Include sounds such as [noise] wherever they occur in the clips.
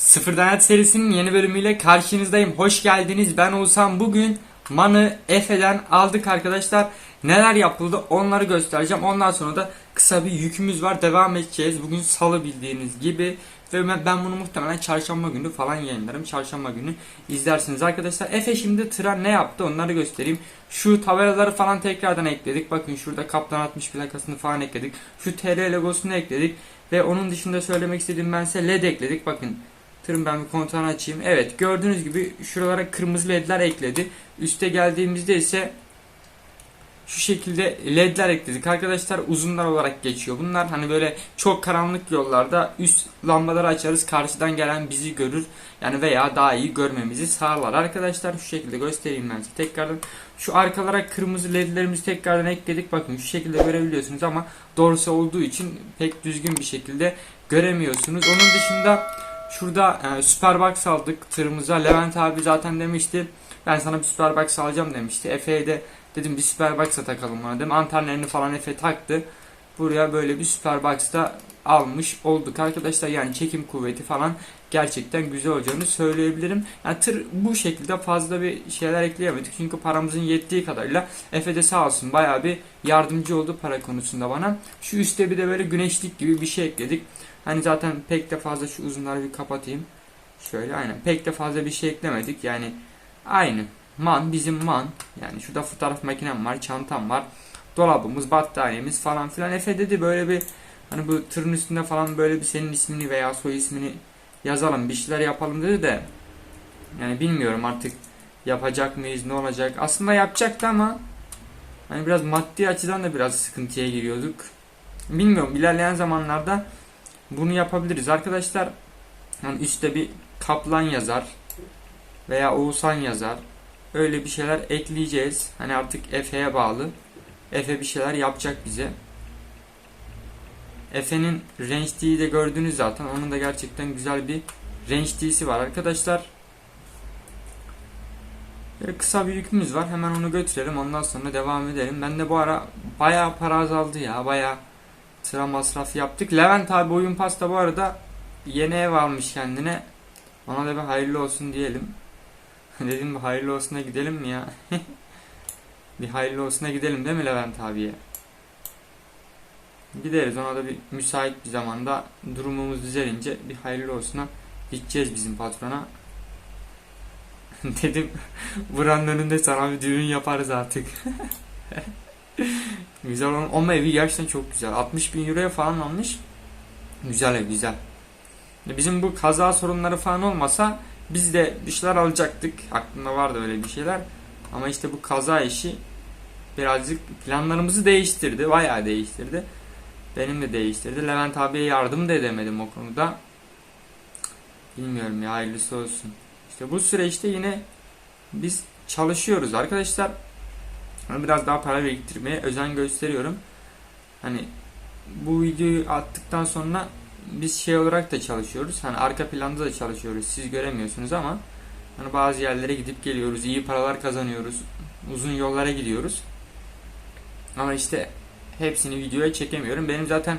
Sıfırdan Hayat serisinin yeni bölümüyle karşınızdayım. Hoş geldiniz. Ben Oğuzhan. Bugün Man'ı Efe'den aldık arkadaşlar. Neler yapıldı onları göstereceğim. Ondan sonra da kısa bir yükümüz var. Devam edeceğiz. Bugün salı bildiğiniz gibi. Ve ben- bunu muhtemelen çarşamba günü falan yayınlarım. Çarşamba günü izlersiniz arkadaşlar. Efe şimdi tıra ne yaptı onları göstereyim. Şu tabelaları falan tekrardan ekledik. Bakın şurada Kaptan 60 plakasını falan ekledik. Şu TR logosunu ekledik. Ve onun dışında söylemek istediğim ben size LED ekledik. Bakın Tırın ben bir kontağını açayım. Evet gördüğünüz gibi şuralara kırmızı ledler ekledi. Üste geldiğimizde ise şu şekilde ledler ekledik. Arkadaşlar uzunlar olarak geçiyor. Bunlar hani böyle çok karanlık yollarda üst lambaları açarız. Karşıdan gelen bizi görür. Yani veya daha iyi görmemizi sağlar. Arkadaşlar şu şekilde göstereyim ben size. Tekrardan şu arkalara kırmızı ledlerimizi tekrardan ekledik. Bakın şu şekilde görebiliyorsunuz ama doğrusu olduğu için pek düzgün bir şekilde göremiyorsunuz. Onun dışında Şurada e, Superbox aldık tırımıza. Levent abi zaten demişti. Ben sana bir Superbox alacağım demişti. Efe'ye de dedim bir Superbox'a takalım ona dedim. Antenlerini falan Efe taktı. Buraya böyle bir Superbox da almış olduk arkadaşlar. Yani çekim kuvveti falan gerçekten güzel olacağını söyleyebilirim. Yani tır bu şekilde fazla bir şeyler ekleyemedik. Çünkü paramızın yettiği kadarıyla Efe de sağ olsun bayağı bir yardımcı oldu para konusunda bana. Şu üstte bir de böyle güneşlik gibi bir şey ekledik. Hani zaten pek de fazla şu uzunları bir kapatayım. Şöyle aynen. Pek de fazla bir şey eklemedik. Yani aynı. Man bizim man. Yani şurada fotoğraf makinem var, çantam var. Dolabımız, battaniyemiz falan filan. Efe dedi böyle bir hani bu tırın üstünde falan böyle bir senin ismini veya soy ismini yazalım, bir şeyler yapalım dedi de yani bilmiyorum artık yapacak mıyız, ne olacak. Aslında yapacaktı ama hani biraz maddi açıdan da biraz sıkıntıya giriyorduk. Bilmiyorum ilerleyen zamanlarda bunu yapabiliriz arkadaşlar. Yani üstte bir kaplan yazar veya Oğuzhan yazar. Öyle bir şeyler ekleyeceğiz. Hani artık Efe'ye bağlı. Efe bir şeyler yapacak bize. Efe'nin range D'yi de gördünüz zaten. Onun da gerçekten güzel bir range D'si var arkadaşlar. Böyle kısa bir yükümüz var. Hemen onu götürelim. Ondan sonra devam edelim. Ben de bu ara bayağı para azaldı ya. Bayağı sıra masraf yaptık. Levent abi oyun pasta bu arada yeni ev almış kendine. Ona da bir hayırlı olsun diyelim. [laughs] Dedim bir hayırlı olsuna gidelim mi ya? [laughs] bir hayırlı olsuna gidelim değil mi Levent abiye? Gideriz ona da bir müsait bir zamanda durumumuz düzelince bir hayırlı olsuna gideceğiz bizim patrona. [laughs] Dedim buranın önünde sana bir düğün yaparız artık. [laughs] güzel olan ama evi gerçekten çok güzel. 60 bin euroya falan almış. Güzel ev güzel. Bizim bu kaza sorunları falan olmasa biz de bir şeyler alacaktık. Aklımda vardı öyle bir şeyler. Ama işte bu kaza işi birazcık planlarımızı değiştirdi. Bayağı değiştirdi. Benim de değiştirdi. Levent abiye yardım da edemedim o konuda. Bilmiyorum ya hayırlısı olsun. İşte bu süreçte yine biz çalışıyoruz arkadaşlar. Biraz daha para biriktirmeye özen gösteriyorum. Hani bu videoyu attıktan sonra biz şey olarak da çalışıyoruz. Hani arka planda da çalışıyoruz. Siz göremiyorsunuz ama hani bazı yerlere gidip geliyoruz. iyi paralar kazanıyoruz. Uzun yollara gidiyoruz. Ama işte hepsini videoya çekemiyorum. Benim zaten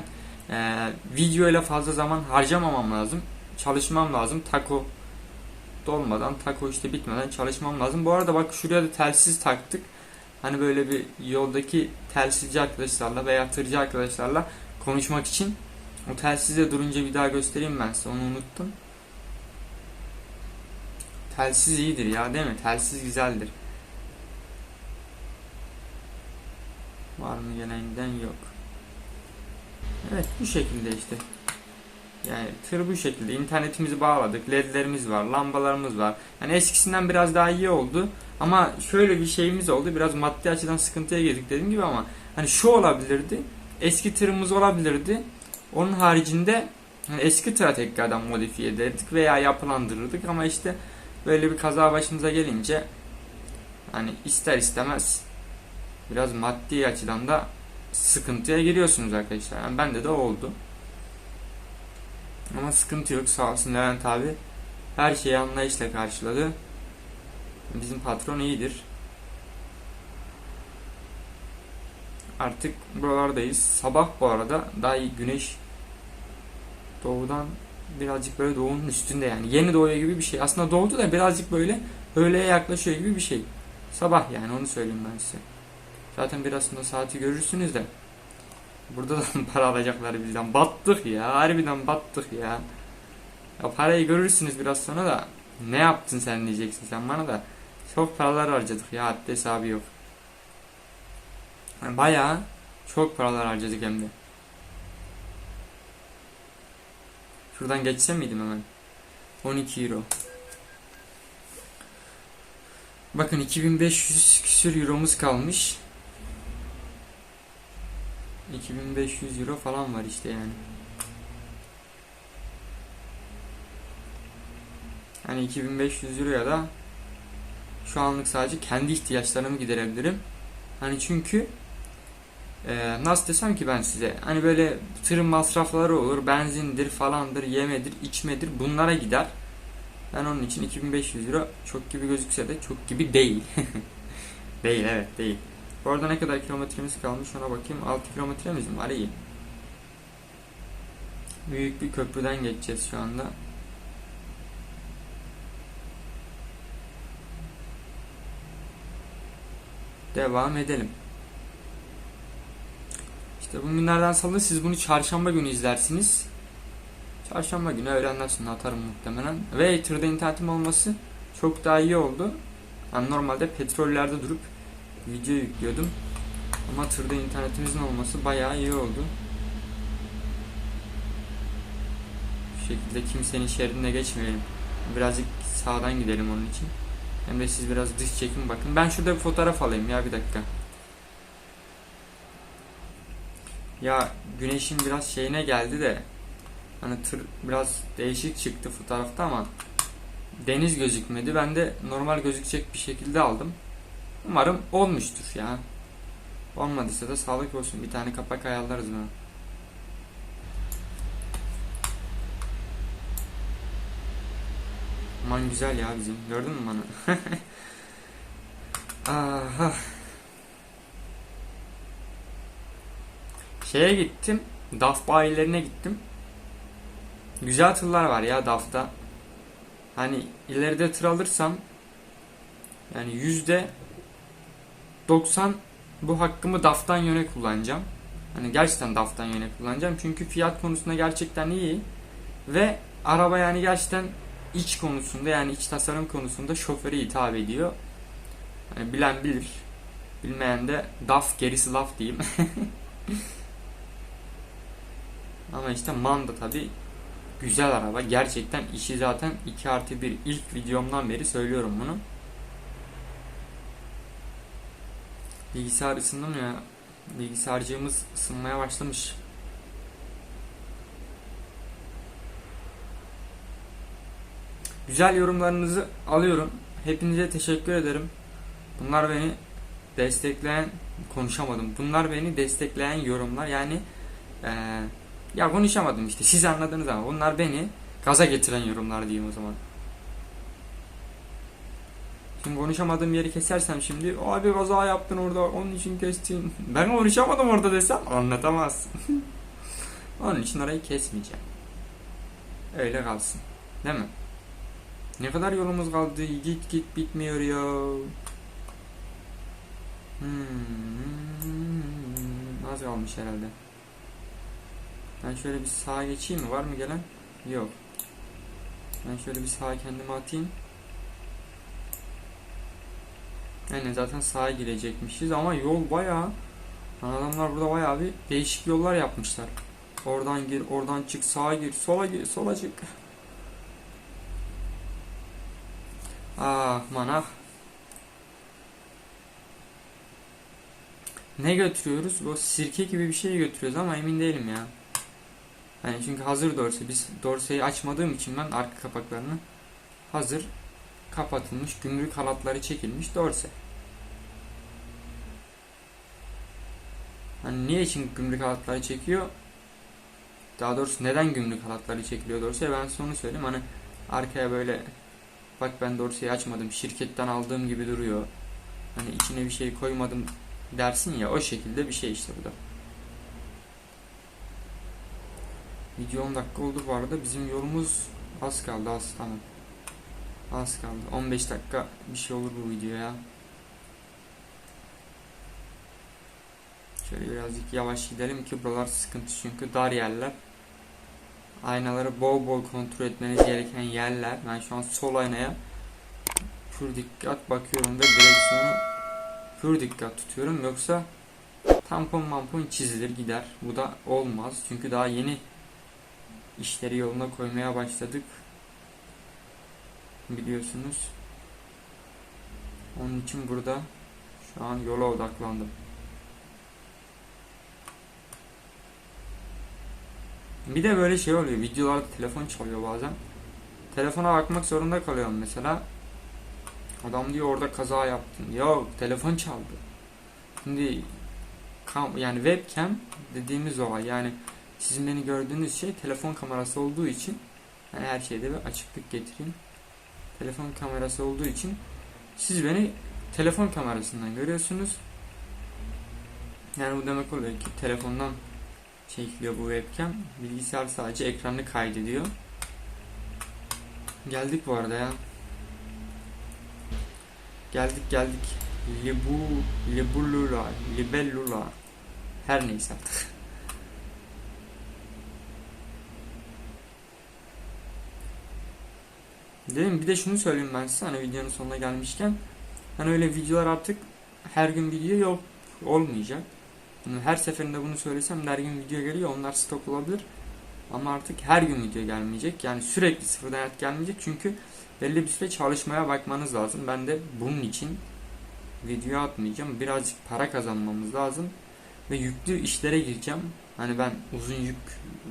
e, videoyla fazla zaman harcamamam lazım. Çalışmam lazım. Taco dolmadan, taco işte bitmeden çalışmam lazım. Bu arada bak şuraya da telsiz taktık. Hani böyle bir yoldaki telsizci arkadaşlarla veya tırcı arkadaşlarla konuşmak için o telsizde durunca bir daha göstereyim ben size onu unuttum. Telsiz iyidir ya değil mi? Telsiz güzeldir. Var mı gelenden yok. Evet bu şekilde işte. Yani tır bu şekilde. İnternetimizi bağladık. ledlerimiz var. Lambalarımız var. Yani eskisinden biraz daha iyi oldu. Ama şöyle bir şeyimiz oldu. Biraz maddi açıdan sıkıntıya girdik dediğim gibi ama hani şu olabilirdi. Eski tırımız olabilirdi. Onun haricinde hani eski tıra tekrardan modifiye ederdik veya yapılandırırdık ama işte böyle bir kaza başımıza gelince hani ister istemez biraz maddi açıdan da sıkıntıya giriyorsunuz arkadaşlar. Yani bende de oldu. Ama sıkıntı yok sağ olsun Levent abi her şeyi anlayışla karşıladı. Bizim patron iyidir. Artık buralardayız. Sabah bu arada daha iyi güneş doğudan birazcık böyle doğunun üstünde yani. Yeni doğuyor gibi bir şey. Aslında doğdu da birazcık böyle öğleye yaklaşıyor gibi bir şey. Sabah yani onu söyleyeyim ben size. Zaten biraz sonra saati görürsünüz de. Burada da [laughs] para alacaklar bizden. Battık ya. Harbiden battık ya. Ya parayı görürsünüz biraz sonra da. Ne yaptın sen diyeceksin sen bana da. Çok paralar harcadık ya. Haddi hesabı yok. Yani bayağı çok paralar harcadık hem de. Şuradan geçsem miydim hemen? 12 euro. Bakın 2500 küsür euromuz kalmış. 2500 euro falan var işte yani. Hani 2500 euroya da şu anlık sadece kendi ihtiyaçlarımı giderebilirim. Hani çünkü e, nasıl desem ki ben size hani böyle tır masrafları olur benzindir falandır yemedir içmedir bunlara gider. Ben onun için 2500 euro çok gibi gözükse de çok gibi değil. [laughs] değil evet değil. Bu arada ne kadar kilometremiz kalmış ona bakayım. 6 kilometremiz mi var iyi. Büyük bir köprüden geçeceğiz şu anda. Devam edelim. İşte bugünlerden salı siz bunu çarşamba günü izlersiniz. Çarşamba günü öğlenden sonra atarım muhtemelen. Ve tırda internetim olması çok daha iyi oldu. Ben normalde petrollerde durup video yüklüyordum. Ama tırda internetimizin olması bayağı iyi oldu. Bu şekilde kimsenin şeridine geçmeyelim. Birazcık sağdan gidelim onun için. Hem de siz biraz dış çekim bakın. Ben şurada bir fotoğraf alayım ya bir dakika. Ya güneşin biraz şeyine geldi de hani tır biraz değişik çıktı fotoğrafta ama deniz gözükmedi. Ben de normal gözükecek bir şekilde aldım. Umarım olmuştur ya. Olmadıysa da sağlık olsun. Bir tane kapak ayarlarız buna. Aman güzel ya bizim. Gördün mü bana? [laughs] Aha. Şeye gittim. DAF bayilerine gittim. Güzel tırlar var ya DAF'ta. Hani ileride tır alırsam yani yüzde 90 bu hakkımı DAF'tan yöne kullanacağım. Hani gerçekten DAF'tan yöne kullanacağım. Çünkü fiyat konusunda gerçekten iyi. Ve araba yani gerçekten iç konusunda yani iç tasarım konusunda şoföre hitap ediyor. Yani bilen bilir. Bilmeyen de DAF gerisi laf diyeyim. [laughs] Ama işte Manda tabi güzel araba. Gerçekten işi zaten 2 artı 1 ilk videomdan beri söylüyorum bunu. Bilgisayar ısındı ya? Bilgisayarcığımız ısınmaya başlamış. Güzel yorumlarınızı alıyorum. Hepinize teşekkür ederim. Bunlar beni destekleyen konuşamadım. Bunlar beni destekleyen yorumlar. Yani ee, ya konuşamadım işte. Siz anladınız ama bunlar beni gaza getiren yorumlar diyeyim o zaman. Şimdi konuşamadığım yeri kesersem şimdi abi kaza yaptın orada onun için kestin. [laughs] Ben konuşamadım orada desem anlatamazsın. [laughs] onun için orayı kesmeyeceğim. Öyle kalsın. Değil mi? Ne kadar yolumuz kaldı? Git git bitmiyor ya. Hmm, az kalmış herhalde. Ben şöyle bir sağa geçeyim mi? Var mı gelen? Yok. Ben şöyle bir sağa kendimi atayım. Yani zaten sağa girecekmişiz ama yol bayağı adamlar burada bayağı bir değişik yollar yapmışlar. Oradan gir, oradan çık, sağa gir, sola gir, sola çık. Ah manah. Ne götürüyoruz? Bu sirke gibi bir şey götürüyoruz ama emin değilim ya. Yani çünkü hazır dorse. Biz dorseyi açmadığım için ben arka kapaklarını hazır kapatılmış, gümrük halatları çekilmiş dorse. Hani niye için gümrük halatları çekiyor? Daha doğrusu neden gümrük halatları çekiliyor dorse? Ben sonu söyleyeyim. Hani arkaya böyle bak ben dorseyi açmadım, şirketten aldığım gibi duruyor. Hani içine bir şey koymadım dersin ya o şekilde bir şey işte bu da. Video 10 dakika oldu bu arada. Bizim yolumuz az kaldı az tamam. Az kaldı. 15 dakika bir şey olur bu videoya. Şöyle birazcık yavaş gidelim ki buralar sıkıntı çünkü dar yerler. Aynaları bol bol kontrol etmeniz gereken yerler. Ben şu an sol aynaya pür dikkat bakıyorum ve direksiyonu pür dikkat tutuyorum. Yoksa tampon mampon çizilir gider. Bu da olmaz. Çünkü daha yeni işleri yoluna koymaya başladık. Biliyorsunuz. Onun için burada şu an yola odaklandım. Bir de böyle şey oluyor. Videolarda telefon çalıyor bazen. Telefona bakmak zorunda kalıyorum mesela. Adam diyor orada kaza yaptın. Yok telefon çaldı. Şimdi yani webcam dediğimiz olay yani sizin beni gördüğünüz şey telefon kamerası olduğu için yani her şeyde bir açıklık getireyim. Telefon kamerası olduğu için siz beni telefon kamerasından görüyorsunuz. Yani bu demek oluyor ki telefondan çekiliyor bu webcam. Bilgisayar sadece ekranı kaydediyor. Geldik bu arada ya. Geldik geldik. Libu, libulula, libellula. Her neyse artık. [laughs] Dedim bir de şunu söyleyeyim ben size hani videonun sonuna gelmişken hani öyle videolar artık her gün video yok olmayacak. Yani her seferinde bunu söylesem her gün video geliyor onlar stok olabilir. Ama artık her gün video gelmeyecek. Yani sürekli sıfırdan hayat gelmeyecek. Çünkü belli bir süre çalışmaya bakmanız lazım. Ben de bunun için video atmayacağım. Birazcık para kazanmamız lazım. Ve yüklü işlere gireceğim. Hani ben uzun yük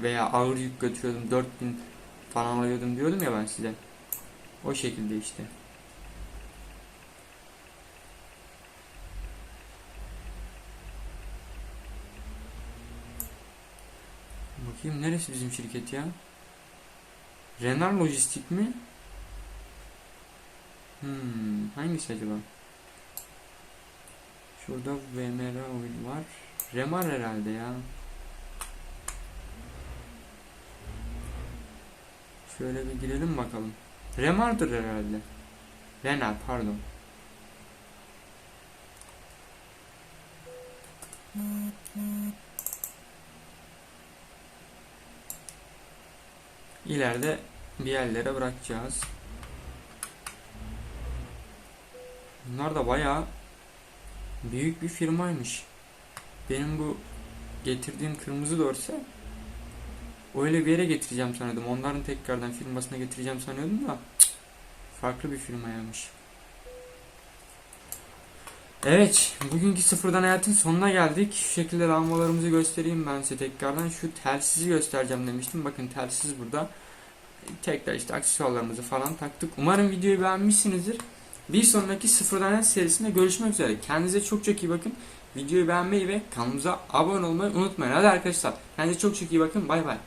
veya ağır yük götürüyordum. 4000 falan alıyordum diyordum ya ben size. O şekilde işte. Bakayım neresi bizim şirket ya? Renar Lojistik mi? Hmm, hangisi acaba? Şurada VMR Oil var. Remar herhalde ya. Şöyle bir girelim bakalım. Remar'dır herhalde. Renar pardon. İleride bir yerlere bırakacağız. Bunlar da bayağı büyük bir firmaymış. Benim bu getirdiğim kırmızı dorse öyle bir yere getireceğim sanıyordum. Onların tekrardan firmasına getireceğim sanıyordum da farklı bir firmaymış. Evet, bugünkü sıfırdan hayatın sonuna geldik. Şu şekilde lambalarımızı göstereyim ben size tekrardan. Şu telsizi göstereceğim demiştim. Bakın telsiz burada. Tekrar işte aksesuarlarımızı falan taktık. Umarım videoyu beğenmişsinizdir. Bir sonraki sıfırdan hayat serisinde görüşmek üzere. Kendinize çok çok iyi bakın. Videoyu beğenmeyi ve kanalımıza abone olmayı unutmayın. Hadi arkadaşlar, kendinize çok çok iyi bakın. Bay bay.